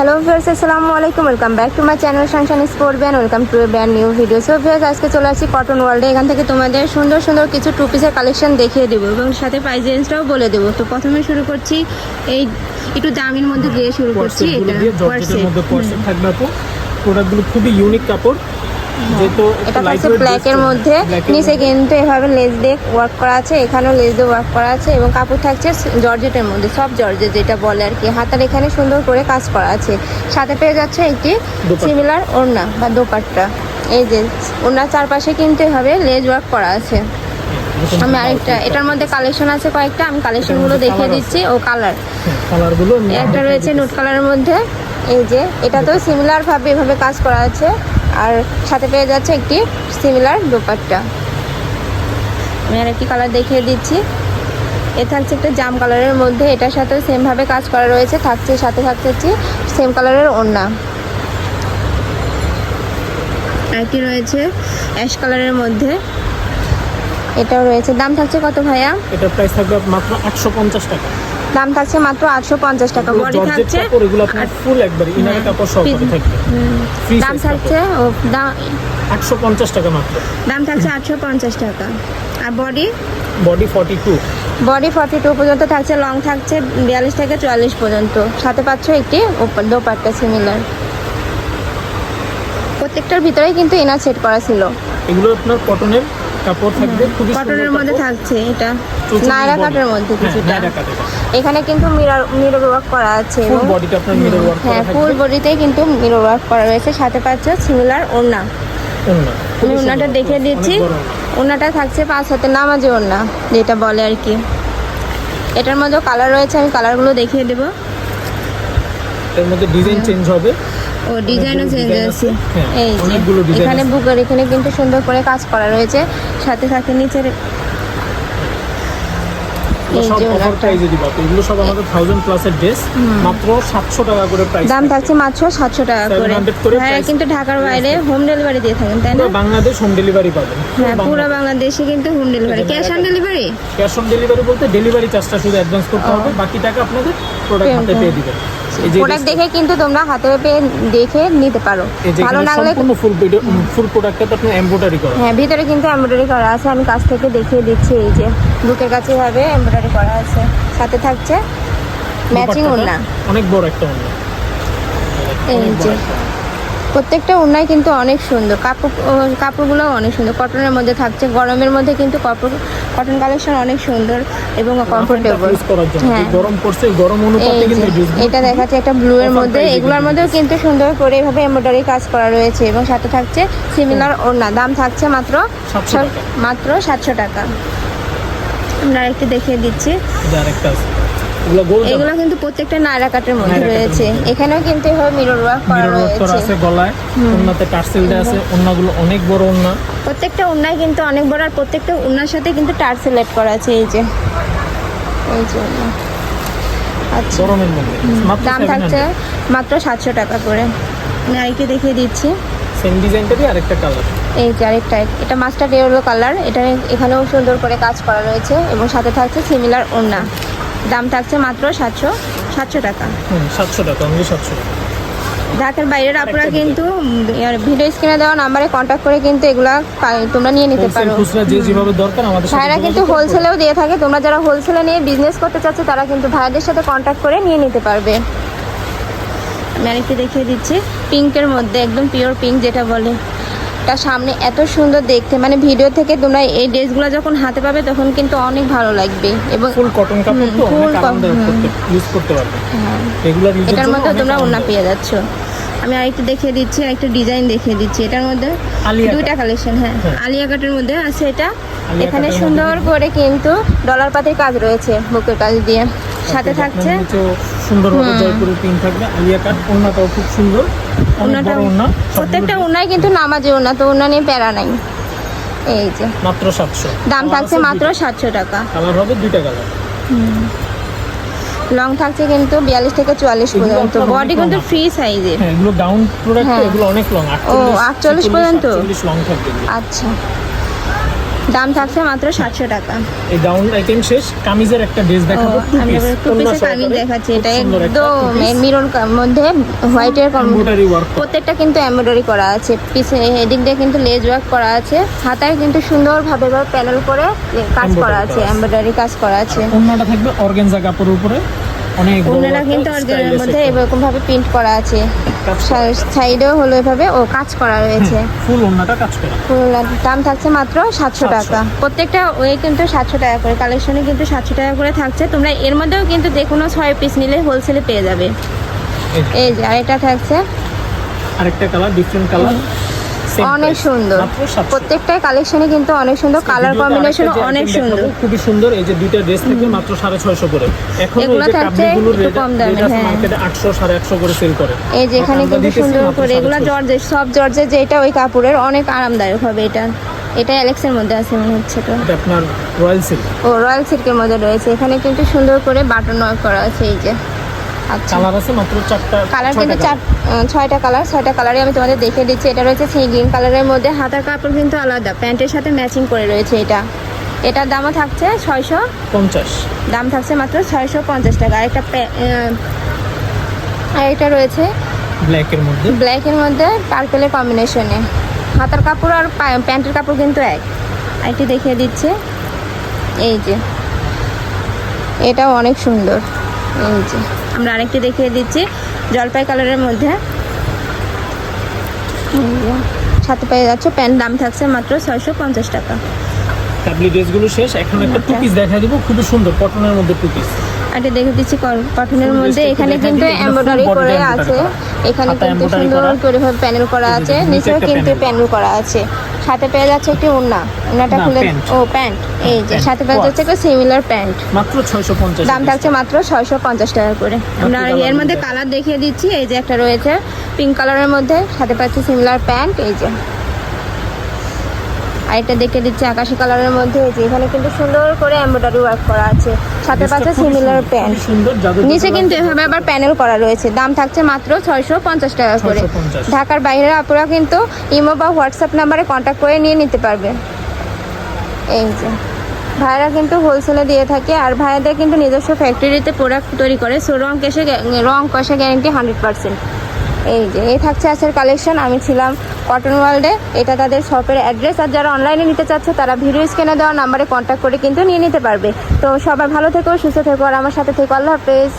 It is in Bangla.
হ্যালো ভিউয়ার্স আসসালামু আলাইকুম। Welcome back to my channel সানশান sport band welcome to brand new video so viewers আজকে চলে আসছি কটন ওয়ার্ল্ডে এখান থেকে তোমাদের সুন্দর সুন্দর কিছু টু পিসের কালেকশন দেখিয়ে দেবো এবং সাথে প্রাইস রেঞ্জটাও বলে দেবো। তো প্রথমে শুরু করছি এই একটু দামের মধ্যে দিয়ে শুরু করছি। এটা থাকবে প্রোডাক্টগুলো খুবই ইউনিক কাপড়। এটা পাচ্ছে ব্ল্যাকের মধ্যে। নিচে কিন্তু এভাবে লেস দিয়ে ওয়ার্ক করা আছে এখানেও লেস দিয়ে ওয়ার্ক করা আছে এবং কাপড় থাকছে জর্জেটের মধ্যে সব জর্জেট যেটা বলে আর কি। হাতার এখানে সুন্দর করে কাজ করা আছে। সাথে পেয়ে যাচ্ছে একটি। সিমিলার ওড়না বা দোপাট্টা। এই যে ওড়নার চারপাশে কিন্তু এভাবে লেজ ওয়ার্ক করা আছে। আমি আরেকটা এটার মধ্যে কালেকশন আছে কয়েকটা আমি কালেকশনগুলো মধ্যে দেখিয়ে দিচ্ছি। ও কালার কালারগুলো একটা রয়েছে নোট কালারের মধ্যে। এই যে এটা তো সিমিলার ভাবে এভাবে কাজ করা আছে। আর সাথে পেয়ে যাচ্ছে একটি সিমিলার দোপাট্টা। আমি আর একটি কালার দেখিয়ে দিচ্ছি। এ থাকছে একটা জাম কালারের মধ্যে। এটার সাথেও সেমভাবে কাজ করা রয়েছে। থাকছে, সাথে থাকছে হচ্ছে সেম কালারের ওড়না। একটি রয়েছে অ্যাশ কালারের মধ্যে। এটাও রয়েছে। দাম থাকছে কত ভাইয়া? এটার প্রাইস থাকবে মাত্র একশো পঞ্চাশ টাকা। দাম থাকছে মাত্র আটশো পঞ্চাশ টাকা বডি থাকছে। ফুল একবার ইনারে। কাপড় থাকবে। দাম থাকছে ও দাম আটশো পঞ্চাশ টাকা মাত্র। দাম থাকছে আটশো পঞ্চাশ টাকা। আর body? Body forty two body forty two পর্যন্ত থাকছে লং থাকছে বিয়াল্লিশ থেকে চুয়াল্লিশ পর্যন্ত। সাথে পাচ্ছ একটি দোপাট্টা সিমিলার প্রত্যেকটার ভিতরেই কিন্তু ইনার সেট করা ছিল। এগুলো আপনার কটনের কাপড় থাকবে খুবই কটনের মধ্যে থাকছে এটা। নায়রা কাটের মধ্যে হ্যাঁ, কিছুটা। এখানে কিন্তু মিরর মিরর ওয়ার্ক করা আছে ফুল বডিটা আপনার মিরর ওয়ার্ক হ্যাঁ ফুল বডিতেই কিন্তু মিরর ওয়ার্ক করা রয়েছে। সাথে পাচ্ছ সিমিলার ওড়না। আমি ওড়নাটা দেখে দিচ্ছি। ওড়নাটা থাকছে পাঁচ হাতে নামাজি ওড়না যেটা বলে আর কি। এটার মধ্যে কালার রয়েছে আমি কালারগুলো দেখিয়ে দেবো। এর মধ্যে ডিজাইন চেঞ্জ হবে। ও ডিজাইনও চেঞ্জ design আছে। হ্যাঁ, এই যে এখানে বুকের এখানে কিন্তু সুন্দর করে কাজ করা রয়েছে। সাথে সাথে নিচের দাম থাকছে। মাত্র সাতশো টাকা করে। 700 করে হ্যাঁ কিন্তু ঢাকার বাইরে হোম ডেলিভারি দিয়ে থাকেন তাই না? বাংলাদেশ হোম ডেলিভারি পাবেন। হ্যাঁ পুরো বাংলাদেশে। কিন্তু home delivery cash on delivery cash on delivery বলতে ডেলিভারি চার্জটা শুধু অ্যাডভান্স করতে হবে। বাকি টাকা আপনাদের প্রোডাক্ট হাতে পেয়ে দিবেন এই যে প্রোডাক্ট দেখে কিন্তু তোমরা হাতে পেয়ে দেখে নিতে পারো। ভালো লাগলে ফুল ফুল প্রোডাক্টটা আপনার এমব্রয়ডারি করা হ্যাঁ ভিতরে কিন্তু এমব্রয়ডারি করা আছে। আমি কাছ থেকে দেখিয়ে দিচ্ছি এই যে বুকের কাছে ভাবে এমব্রয়ডারি করা আছে। সাথে থাকছে ম্যাচিং ওড়না। অনেক বড় একটা ওড়না। এই যে। প্রত্যেকটা ওড়নাই কিন্তু অনেক সুন্দর। কাপড় কাপড়গুলোও অনেক সুন্দর। কটনের মধ্যে থাকছে গরমের মধ্যে কিন্তু কাপড় কটন কালেকশন অনেক সুন্দর এবং কমফোর্টেবল জন্য। হ্যাঁ। গরম পড়ছে গরম অনুপাতে কিন্তু এটা দেখাচ্ছে একটা ব্লু এর মধ্যে। এগুলোর মধ্যেও কিন্তু সুন্দর করে এভাবে এমব্রয়ডারি কাজ করা রয়েছে এবং সাথে থাকছে সিমিলার ওড়না। দাম থাকছে মাত্র 700 সাত- টাকা। মাত্র সাতশো টাকা। আমরা একটু দেখিয়ে দিচ্ছি। আরেকটা আছে। এগুলো কিন্তু প্রত্যেকটা নায়রা কাটের মধ্যে রয়েছে। এখানেও কিন্তু এভাবে মিরর ওয়ার্ক করা রয়েছে। আছে গলায় ওন্নাতে টার্সেল দেওয়া আছে ওন্নাগুলো অনেক বড় ওন্না প্রত্যেকটা উন্নায় কিন্তু অনেক বড় আর প্রত্যেকটা উন্নার সাথে কিন্তু টার্সেলেট করা আছে এই যে। এই যে আচ্ছা। দাম থাকছে মাত্র সাতশো টাকা করে। আমি আরেকটি দেখিয়ে দিচ্ছি। সেম ডিজাইনটারই আরেকটা কালার এই যে আরেকটা এটা মাস্টার ইয়েলো কালার এটা এখানেও সুন্দর করে কাজ করা রয়েছে এবং সাথে থাকছে সিমিলার ওড়না। দাম থাকছে মাত্র সাতশো সাতশো টাকা। সাতশো টাকা অনলি সাতশো ঢাকার বাইরের আপনারা কিন্তু ভিডিও স্ক্রিনে দেওয়া নাম্বারে কন্ট্যাক্ট করে কিন্তু এগুলা তোমরা নিয়ে নিতে পারো। ভাইরা কিন্তু হোলসেলেও দিয়ে থাকে তোমরা যারা হোলসেলে নিয়ে বিজনেস করতে চাচ্ছ তারা কিন্তু ভাইদের সাথে কন্ট্যাক্ট করে নিয়ে নিতে পারবে। আমি আরেকটি দেখিয়ে দিচ্ছি পিঙ্কের মধ্যে একদম পিওর পিঙ্ক যেটা বলে। তার সামনে এত সুন্দর দেখতে। মানে ভিডিও থেকে তোমরা এই ড্রেসগুলো যখন হাতে পাবে তখন কিন্তু অনেক ভালো লাগবে। এবং ফুল কটন কাপড় তো হুম, অনেক আরামদায়ক ইউজ করতে পারবে। হ্যাঁ, রেগুলার ইউজের এটার মধ্যে তোমরা ওনা পেয়ে যাচ্ছ। আমি আরেকটু দেখিয়ে দিচ্ছি একটা ডিজাইন দেখিয়ে দিচ্ছি। এটার মধ্যে দুইটা কালেকশন হ্যাঁ। হ্যাঁ। আলিয়া কাটের মধ্যে আছে এটা। এখানে সুন্দর করে কিন্তু ডলার পাতির কাজ রয়েছে বুকের কাজ দিয়ে। সাথে থাকছে সুন্দরভাবে জয়পুরের প্রিন্ট থাকবে। আলিয়া কাট ওন্নাটাও খুব সুন্দর। ওনাটা প্রত্যেকটা ওনাই কিন্তু নামাজে ওনা তো ওনা নিয়ে প্যারা নাই। এই যে। মাত্র সাতশো। দাম থাকছে মাত্র সাতশো টাকা। কালার হবে দুইটা কালার লং থাকছে কিন্তু বিয়াল্লিশ থেকে চুয়াল্লিশ এগুলো পর্যন্ত। বডি কিন্তু ফ্রি সাইজের হ্যাঁ এগুলো গাউন প্রোডাক্ট হ্যাঁ। এগুলো অনেক লং ও, 48 পর্যন্ত? লং থাকবে আচ্ছা। দাম থাকছে মাত্র সাতশো টাকা। এই গাউন আইটেম শেষ কামিজের একটা ড্রেস দেখাবো আমি টু পিসের কামিজ দেখাচ্ছি এটা একদম মিরন মধ্যে হোয়াইটের embroidery work। প্রত্যেকটা কিন্তু এমব্রয়ডারি করা আছে পিছে এদিক দিয়ে কিন্তু লেজ ওয়ার্ক করা আছে হাতায় কিন্তু সুন্দরভাবে প্যানেল করে কাজ করা আছে এমব্রয়ডারি কাজ করা আছে। ওড়নাটা থাকবে অর্গানজা কাপড়ের উপরে। অনেক ওনারা কিন্তু stylish মধ্যে এরকম ভাবে প্রিন্ট করা আছে। সাইডেও হলো এভাবে ও কাজ করা রয়েছে। ফুল ওড়নাটা কাজ করা। ফুল দাম থাকছে মাত্র সাতশো টাকা। প্রত্যেকটা ওয়ে কিন্তু সাতশো টাকা করে কালেকশনে কিন্তু সাতশো টাকা করে থাকছে। তোমরা এর মধ্যেও কিন্তু যে কোনো ছয় পিস নিলে হোলসেলে পেয়ে যাবে। এই যে, এই যে আরেকটা থাকছে আরেকটা কালার ডিফারেন্ট কালার অনেক সুন্দর। প্রত্যেকটাই কালেকশনে কিন্তু অনেক সুন্দর। কালার কম্বিনেশন অনেক সুন্দর। খুবই সুন্দর। এই যে দুইটা ড্রেস থেকে মাত্র সাড়ে ছয়শো করে। এখন এই যে একটু কম দামে, হ্যাঁ। মার্কেটে আটশো সাড়ে আটশো করে সেল করে। এই যে এখানে কিন্তু সুন্দর করে এগুলো 750 জর্জের সব জর্জের যেটা ওই কাপড়ের অনেক আরামদায়ক হবে এটা। এটা অ্যালেক্সের মধ্যে আছে মনে হচ্ছে তো। আপনার রয়্যাল সিল্ক ও রয়্যাল সিল্কের মধ্যে রয়েছে। এখানে কিন্তু সুন্দর করে বাটন ওয়ার্ক করা আছে এই যে। কালার আছে মাত্র চারটা কালার কিন্তু চার ছয়টা কালার ছয়টা কালারই আমি তোমাদের দেখে দিচ্ছি। এটা রয়েছে গ্রিন কালারের মধ্যে। হাতার কাপড় কিন্তু আলাদা। প্যান্টের সাথে ম্যাচিং করে রয়েছে এটা। এটার দামও থাকছে ছয়শো। পঞ্চাশ। দাম থাকছে মাত্র ছয়শো পঞ্চাশ টাকা প্যা- আহ, আরেকটা রয়েছে ব্ল্যাকের মধ্যে। ব্ল্যাকের মধ্যে পার্পেলের কম্বিনেশনে হাতার কাপড় আর প্যান্টের কাপড় কিন্তু এক। আরেকটি দেখিয়ে দিচ্ছে। এই যে। এটাও অনেক সুন্দর। এই যে আমরা আরেকটি দেখিয়ে দিচ্ছি জলপাই কালারের মধ্যে। সাথে পেয়ে যাচ্ছে প্যান্ট দাম থাকছে মাত্র ছয়শো পঞ্চাশ টাকা। কাবলি ড্রেসগুলো শেষ এখন একটা টু আচ্ছা। পিস দেখা দিব খুবই সুন্দর কটনের মধ্যে টু পিস আগে দেখে দিচ্ছি কর- কটনের Full মধ্যে এখানে কিন্তু এমব্রয়ডারি করে আছে। এখানে কিন্তু সুন্দর করে। প্যানেল করা আছে নিচেও কিন্তু। প্যানেল করা আছে। সাথে পেয়ে যাচ্ছে একটি ওড়না ওড়নাটা খুলে ও প্যান্ট। এই যে সাথে পেয়ে যাচ্ছে একটা সিমিলার প্যান্ট। মাত্র ছয়শো পঞ্চাশ দাম থাকছে মাত্র ছয়শো পঞ্চাশ টাকা করে। আমরা এর মধ্যে। কালার দেখিয়ে দিচ্ছি। এই যে একটা রয়েছে পিঙ্ক কালারের মধ্যে সাথে পাচ্ছি সিমিলার প্যান্ট। এই যে। আর আরেকটা দেখে দিচ্ছি আকাশি কালারের মধ্যে। এই যে এখানে কিন্তু সুন্দর করে এমব্রয়ডারি ওয়ার্ক করা আছে। সাথে পাচ্ছে সিমিলার প্যান্ট নিচে কিন্তু এভাবে আবার প্যানেল করা রয়েছে। দাম থাকছে মাত্র ছয়শো পঞ্চাশ টাকা করে। ঢাকার বাইরে আপনারা কিন্তু ইমো বা হোয়াটসঅ্যাপ নাম্বারে কন্ট্যাক্ট করে নিয়ে নিতে পারবে। এই যে। ভাইরা কিন্তু হোলসেলে দিয়ে থাকে। আর ভাইয়াদের কিন্তু নিজস্ব ফ্যাক্টরিতে প্রোডাক্ট তৈরি করে। সো রং কেসে রং কষে গ্যারেন্টি হান্ড্রেড পার্সেন্ট এই যে, এই থাকছে আজকের কালেকশন আমি ছিলাম কটন ওয়ার্ল্ডে এটা তাদের শপের অ্যাড্রেস আর যারা অনলাইনে নিতে চাচ্ছে, তারা ভিডিও স্ক্যানে দেওয়া নাম্বারে কন্ট্যাক্ট করে কিন্তু নিয়ে নিতে পারবে। তো সবাই ভালো থেকো, সুস্থ থেকো, আর আমার সাথে থেকো। আল্লাহ হাফেজ।